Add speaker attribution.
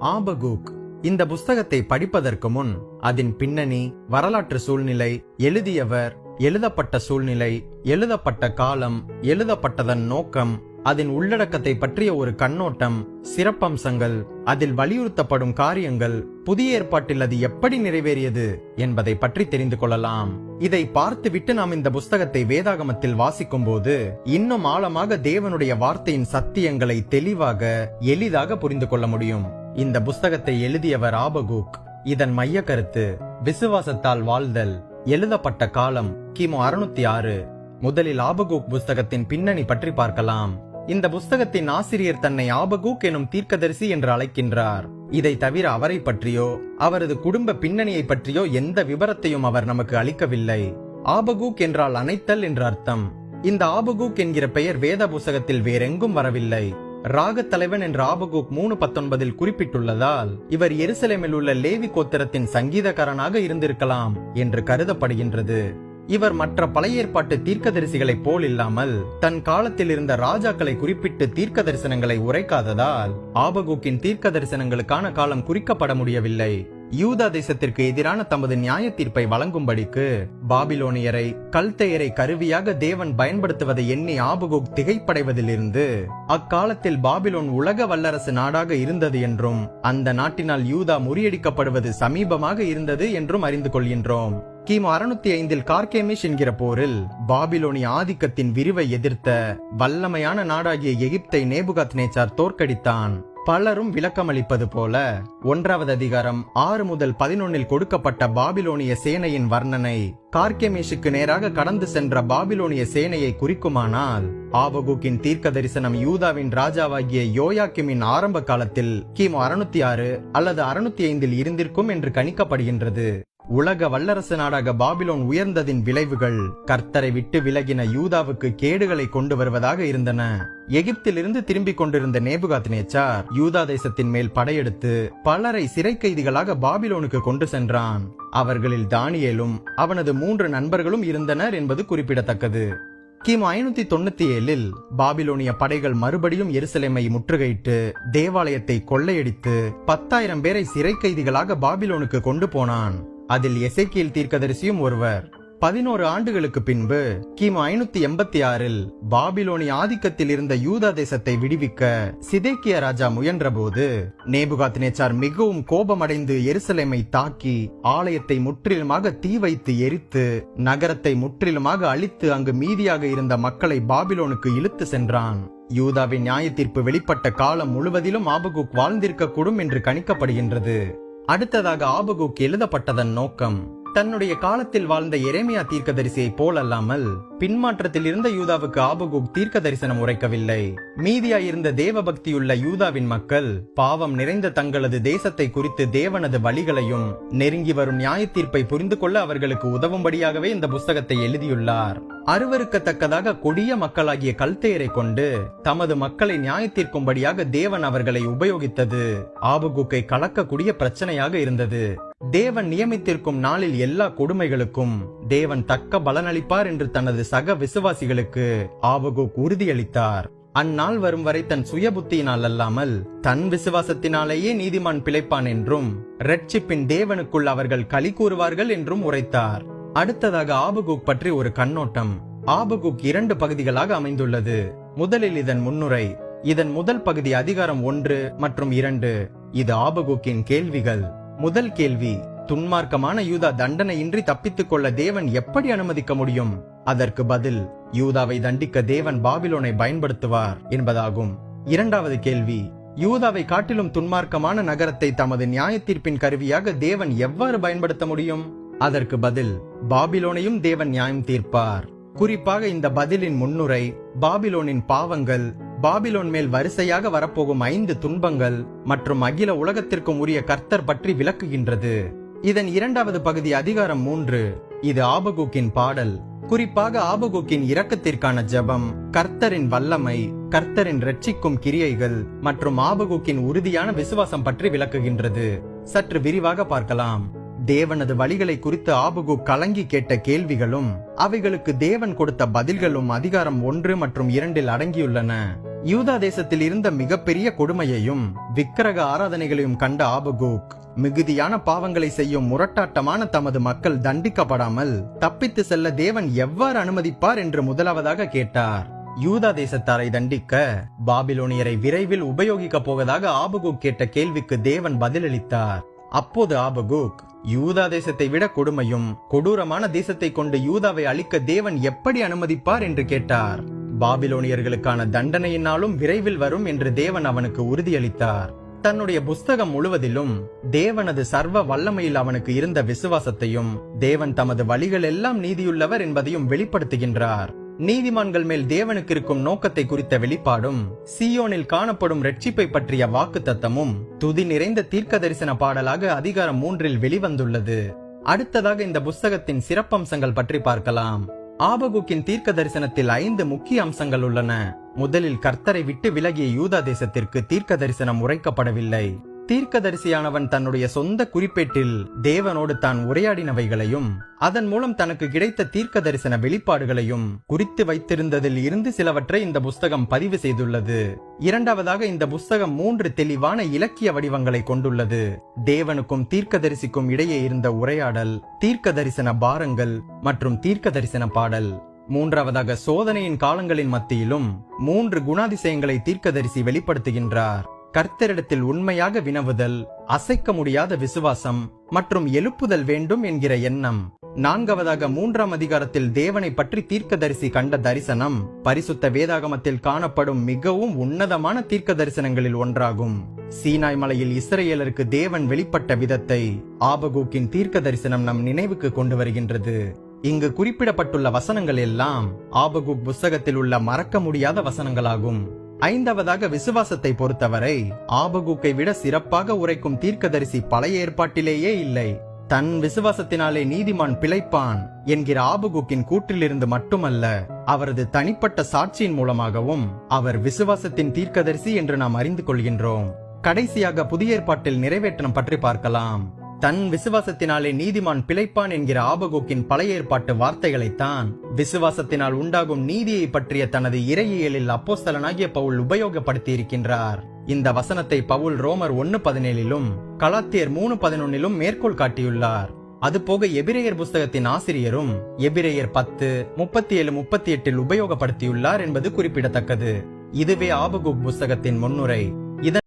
Speaker 1: ஆபகூக். இந்த புஸ்தகத்தை படிப்பதற்கு முன் அதன் பின்னணி வரலாற்று சூழ்நிலை எழுதியவர் எழுதப்பட்ட சூழ்நிலை எழுதப்பட்ட காலம் எழுதப்பட்டதன் நோக்கம் அதன் உள்ளடக்கத்தை பற்றிய ஒரு கண்ணோட்டம் சிறப்பம்சங்கள் அதில் வலியுறுத்தப்படும் காரியங்கள் புதிய ஏற்பாட்டில் அது எப்படி நிறைவேறியது என்பதை பற்றி தெரிந்து கொள்ளலாம். இதை பார்த்துவிட்டு நாம் இந்த புஸ்தகத்தை வேதாகமத்தில் வாசிக்கும் போது இன்னும் ஆழமாக தேவனுடைய வார்த்தையின் சத்தியங்களை தெளிவாக எளிதாக புரிந்து கொள்ள முடியும். இந்த புஸ்தகத்தை எழுதியவர் ஆபகூக். இதன் மைய கருத்து விசுவாசத்தால் வாழ்தல் எழுதப்பட்ட காலம் கிமு அறுநூத்தி ஆறு முதலில் ஆபகூக் புஸ்தகத்தின் பின்னணி பற்றி பார்க்கலாம். இந்த புஸ்தகத்தின் ஆசிரியர் தன்னை ஆபகூக் எனும் தீர்க்கதரிசி என்று அழைக்கின்றார். இதை தவிர அவரை பற்றியோ அவரது குடும்ப பின்னணியை பற்றியோ எந்த விவரத்தையும் அவர் நமக்கு அளிக்கவில்லை. ஆபகூக் என்றால் அனைத்தல் என்று அர்த்தம். இந்த ஆபகூக் என்கிற பெயர் வேத புஸ்தகத்தில் வேறெங்கும் வரவில்லை. ராகத் தலைவன் என்ற ஆபகூக் மூணு பத்தொன்பதில் குறிப்பிட்டுள்ளதால் இவர் எருசலேமில் உள்ள லேவி கோத்திரத்தின் சங்கீதக்காரனாக இருந்திருக்கலாம் என்று கருதப்படுகின்றது. இவர் மற்ற பழைய ஏற்பாட்டு தீர்க்கதரிசிகளைப் போல் இல்லாமல் தன் காலத்தில் இருந்த ராஜாக்களை குறிப்பிட்டு தீர்க்க தரிசனங்களை உரைக்காததால் ஆபகூக்கின் தீர்க்க தரிசனங்களுக்கான காலம் குறிக்கப்பட முடியவில்லை. யூதா தேசத்திற்கு எதிரான தமது நியாய தீர்ப்பை வழங்கும்படிக்கு பாபிலோனியரை கல்தையரை கருவியாக தேவன் பயன்படுத்துவதை எண்ணி ஆபுகோக் திகைப்படைவதிலிருந்து அக்காலத்தில் பாபிலோன் உலக வல்லரசு நாடாக இருந்தது என்றும் அந்த நாட்டினால் யூதா முறியடிக்கப்படுவது சமீபமாக இருந்தது என்றும் அறிந்து கொள்கின்றோம். கிமு அறுநூத்தி ஐந்தில் கார்கேமிஷ் என்கிற போரில் பாபிலோனிய ஆதிக்கத்தின் விரிவை எதிர்த்த வல்லமையான நாடாகிய எகிப்தை நேபுகாத் நேச்சார் தோற்கடித்தான். பலரும் விளக்கமளிப்பது போல ஒன்றாவது அதிகாரம் ஆறு முதல் பதினொன்னில் கொடுக்கப்பட்ட பாபிலோனிய சேனையின் வர்ணனை கார்கெமேஷுக்கு நேராக கடந்து சென்ற பாபிலோனிய சேனையை குறிக்குமானால் ஆபகுக்கின் தீர்க்க தரிசனம் யூதாவின் ராஜாவாகிய யோயாக்கிமின் ஆரம்ப காலத்தில் கிமு அறுநூத்தி ஆறு அல்லது அறுநூத்தி ஐந்தில் இருந்திருக்கும் என்று கணிக்கப்படுகின்றது. உலக வல்லரசு நாடாக பாபிலோன் உயர்ந்ததின் விளைவுகள் கர்த்தரை விட்டு விலகின யூதாவுக்கு கேடுகளை கொண்டு வருவதாக இருந்தன. எகிப்திலிருந்து திரும்பிக் கொண்டிருந்த நேபுகாத் நேச்சார் யூதா தேசத்தின் மேல் படையெடுத்து பலரை சிறை கைதிகளாக பாபிலோனுக்கு கொண்டு சென்றான். அவர்களில் தானியேலும் அவனது மூன்று நண்பர்களும் இருந்தனர் என்பது குறிப்பிடத்தக்கது. கிமு ஐநூத்தி தொண்ணூத்தி ஏழில் பாபிலோனிய படைகள் மறுபடியும் எருசலேமை முற்றுகையிட்டு தேவாலயத்தை கொள்ளையடித்து பத்தாயிரம் பேரை சிறை கைதிகளாக பாபிலோனுக்கு கொண்டு போனான். அதில் எசைக்கியல் தீர்க்கதரிசியும் ஒருவர். பதினோரு ஆண்டுகளுக்கு பின்பு கிமு ஐநூத்தி எண்பத்தி ஆறில் பாபிலோனி ஆதிக்கத்தில் இருந்த யூதா தேசத்தை விடுவிக்க சிதேக்கிய ராஜா முயன்றபோது நேபுகாத் நேச்சார் மிகவும் கோபமடைந்து எருசலேமை தாக்கி ஆலயத்தை முற்றிலுமாக தீ வைத்து எரித்து நகரத்தை முற்றிலுமாக அழித்து அங்கு மீதியாக இருந்த மக்களை பாபிலோனுக்கு இழுத்து சென்றான். யூதாவின் நியாய தீர்ப்பு வெளிப்பட்ட காலம் முழுவதிலும் ஆபகுக் வாழ்ந்திருக்கக்கூடும் என்று கணிக்கப்படுகின்றது. அடுத்ததாக ஆபகுக் எழுதப்பட்டதன் நோக்கம் தன்னுடைய காலத்தில் வாழ்ந்த எரேமியா தீர்க்கதரிசியை போலல்லாமல் பின்மாற்றத்தில் இருந்த யூதாவுக்கு ஆபகுக் தீர்க்க தரிசனம் உரைக்கவில்லை. மீதியா இருந்த தேவபக்தியுள்ள யூதாவின் மக்கள் பாவம் நிறைந்த தங்களது தேசத்தை குறித்து தேவனது வழிகளையும் நெருங்கி வரும் நியாய தீர்ப்பை புரிந்து கொள்ள அவர்களுக்கு உதவும்படியாகவே இந்த புஸ்தகத்தை எழுதியுள்ளார். அருவருக்கத்தக்கதாக கொடிய மக்களாகிய கல்தேயரை கொண்டு தமது மக்களை நியாயத்தீர்க்கும்படியாக தேவன் அவர்களை உபயோகித்தது. ஆபகுக்கை கலக்கக்கூடிய பிரச்சனையாக இருந்தது. தேவன் நியமித்திருக்கும் நாளில் எல்லா கொடுமைகளுக்கும் தேவன் தக்க பலனளிப்பார் என்று தனது சக விசுவாசிகளுக்கு ஆபகுக் உறுதியளித்தார். அந்நாள் வரும் வரை தன் சுய புத்தியினால் அல்லாமல் தன் விசுவாசத்தினாலேயே நீதிமான் பிழைப்பான் என்றும் ரட்சிப்பின் தேவனுக்குள் அவர்கள் களி கூறுவார்கள் என்றும் உரைத்தார். அடுத்ததாக ஆபகுக் பற்றி ஒரு கண்ணோட்டம். ஆபகுக் இரண்டு பகுதிகளாக அமைந்துள்ளது. முதலில் இதன் முன்னுரை இதன் முதல் பகுதி அதிகாரம் ஒன்று மற்றும் இரண்டு. இது ஆபகுக்கின் கேள்விகள். முதல் கேள்வி துன்மார்க்கமான யூதா தண்டனையின்றி தப்பித்துக் கொள்ள தேவன் எப்படி அனுமதிக்க முடியும்? அதற்கு பதில் யூதாவை தண்டிக்க தேவன் பாபிலோனை பயன்படுத்துவார் என்பதாகும். இரண்டாவது கேள்வி யூதாவை காட்டிலும் துன்மார்க்கமான நகரத்தை தமது நியாயத்தீர்ப்பின் கருவியாக தேவன் எவ்வாறு பயன்படுத்த முடியும்? அதற்கு பதில் பாபிலோனையும் தேவன் நியாயம் தீர்ப்பார். குறிப்பாக இந்த பதிலின் முன்னுரை பாபிலோனின் பாவங்கள் பாபிலோன் மேல் வரிசையாக வரப்போகும் ஐந்து துன்பங்கள் மற்றும் அகில உலகத்திற்கும் உரிய கர்த்தர் பற்றி விளக்குகின்றது. இதன் இரண்டாவது பகுதி அதிகாரம் மூன்று. இது ஆபகுக்கின் பாடல். குறிப்பாக ஆபகுக்கின் இரக்கத்திற்கான ஜெபம் கர்த்தரின் வல்லமை கர்த்தரின் ரட்சிக்கும் கிரியைகள் மற்றும் ஆபகுக்கின் உறுதியான விசுவாசம் பற்றி விளக்குகின்றது. சற்று விரிவாக பார்க்கலாம். தேவனது வழிகளை குறித்து ஆபுகு கலங்கி கேட்ட கேள்விகளும் அவைகளுக்கு தேவன் கொடுத்த பதில்களும் அதிகாரம் ஒன்று மற்றும் இரண்டில் அடங்கியுள்ளன. யூதா தேசத்தில் இருந்த மிகப்பெரிய கொடுமையையும் விக்கிரக ஆராதனைகளையும் கண்ட ஆபகூக் மிகுதியான பாவங்களை செய்யும் முரட்டாட்டமான தமது மக்கள் தண்டிக்கப்படாமல் தப்பித்து செல்ல தேவன் எவ்வாறு அனுமதிப்பார் என்று முதலாவதாக கேட்டார். யூதா தேசத்தாரை தண்டிக்க பாபிலோனியரை விரைவில் உபயோகிக்கப் போவதாக ஆபுகூக் கேட்ட கேள்விக்கு தேவன் பதிலளித்தார். அப்போது ஆபகூக் யூதா தேசத்தை விட கொடுமையும் கொடூரமான தேசத்தை கொண்டு யூதாவை அழிக்க தேவன் எப்படி அனுமதிப்பார் என்று கேட்டார். பாபிலோனியர்களுக்கான தண்டனையினாலும் விரைவில் வரும் என்று தேவன் அவனுக்கு உறுதியளித்தார். தன்னுடைய புஸ்தகம் முழுவதிலும் தேவனது சர்வ வல்லமையில் அவனுக்கு இருந்த விசுவாசத்தையும் தேவன் தமது வழிகள் எல்லாம் நீதியுள்ளவர் என்பதையும் வெளிப்படுத்துகின்றார். நீதிமான்கள் மேல் தேவனுக்கு இருக்கும் நோக்கத்தை குறித்த வெளிப்பாடும் சியோனில் காணப்படும் ரட்சிப்பை பற்றிய வாக்கு தத்தமும் துதி நிறைந்த தீர்க்க தரிசன பாடலாக அதிகாரம் மூன்றில் வெளிவந்துள்ளது. அடுத்ததாக இந்த புஸ்தகத்தின் சிறப்பம்சங்கள் பற்றி பார்க்கலாம். ஆபகுக்கின் தீர்க்க தரிசனத்தில் ஐந்து முக்கிய அம்சங்கள் உள்ளன. முதலில் கர்த்தரை விட்டு விலகிய யூதா தேசத்திற்கு தீர்க்க தரிசனம் உரைக்கப்படவில்லை. தீர்க்கதரிசியானவன் தன்னுடைய சொந்த குறிப்பேட்டில் தேவனோடு தான் உரையாடினவைகளையும் அதன் மூலம் தனக்கு கிடைத்த தீர்க்க தரிசன வெளிப்பாடுகளையும் குறித்து வைத்திருந்ததில் இருந்து சிலவற்றை இந்த புஸ்தகம் பதிவு செய்துள்ளது. இரண்டாவதாக இந்த புஸ்தகம் மூன்று தெளிவான இலக்கிய வடிவங்களை கொண்டுள்ளது. தேவனுக்கும் தீர்க்கதரிசிக்கும் இடையே இருந்த உரையாடல் தீர்க்க தரிசன பாரங்கள் மற்றும் தீர்க்க தரிசன பாடல். மூன்றாவதாக சோதனையின் காலங்களின் மத்தியிலும் மூன்று குணாதிசயங்களை தீர்க்கதரிசி வெளிப்படுத்துகின்றார். கர்த்தரிடத்தில் உண்மையாக வினவுதல் அசைக்க முடியாத விசுவாசம் மற்றும் எழுப்புதல் வேண்டும் என்கிற எண்ணம். நான்காவதாக மூன்றாம் அதிகாரத்தில் தேவனை பற்றி தீர்க்கதரிசி கண்ட தரிசனம் பரிசுத்த வேதாகமத்தில் காணப்படும் மிகவும் உன்னதமான தீர்க்க தரிசனங்களில் ஒன்றாகும். சீனாய் மலையில் இஸ்ரேலருக்கு தேவன் வெளிப்பட்ட விதத்தை ஆபகூக்கின் தீர்க்க தரிசனம் நம் நினைவுக்கு கொண்டு வருகின்றது. இங்கு குறிப்பிடப்பட்டுள்ள வசனங்கள் எல்லாம் ஆபகுக் புஸ்தகத்தில் உள்ள மறக்க முடியாத வசனங்களாகும். ஐந்தாவதாக விசுவாசத்தை பொறுத்தவரை ஆபகுக்கை விட சிறப்பாக உரைக்கும் தீர்க்கதரிசி பழைய ஏற்பாட்டிலேயே இல்லை. தன் விசுவாசத்தினாலே நீதிமான் பிழைப்பான் என்கிற ஆபுகுக்கின் கூற்றிலிருந்து மட்டுமல்ல அவரது தனிப்பட்ட சாட்சியின் மூலமாகவும் அவர் விசுவாசத்தின் தீர்க்கதரிசி என்று நாம் அறிந்து கொள்கின்றோம். கடைசியாக புதிய ஏற்பாட்டில் நிறைவேற்றம் பற்றி பார்க்கலாம். தன் விசுவாசத்தினாலே நீதிமான் பிழைப்பான் என்கிற ஆபகோக்கின் பழைய ஏற்பாட்டு வார்த்தைகளைத்தான். விசுவாசத்தினால் உண்டாகும் நீதியை பற்றிய தனது இறையியலில் அப்போஸ்தலனாகிய பவுல் உபயோகப்படுத்தி இருக்கின்றார் இந்த வசனத்தை பவுல் ரோமர் ஒன்னு பதினேழிலும் கலாத்தியர் மூணு பதினொன்னிலும் மேற்கோள் காட்டியுள்ளார். அதுபோக எபிரேயர் புஸ்தகத்தின் ஆசிரியரும் எபிரேயர் பத்து முப்பத்தி ஏழு முப்பத்தி எட்டில் உபயோகப்படுத்தியுள்ளார் என்பது குறிப்பிடத்தக்கது. இதுவே ஆபகுக் புஸ்தகத்தின் முன்னுரை.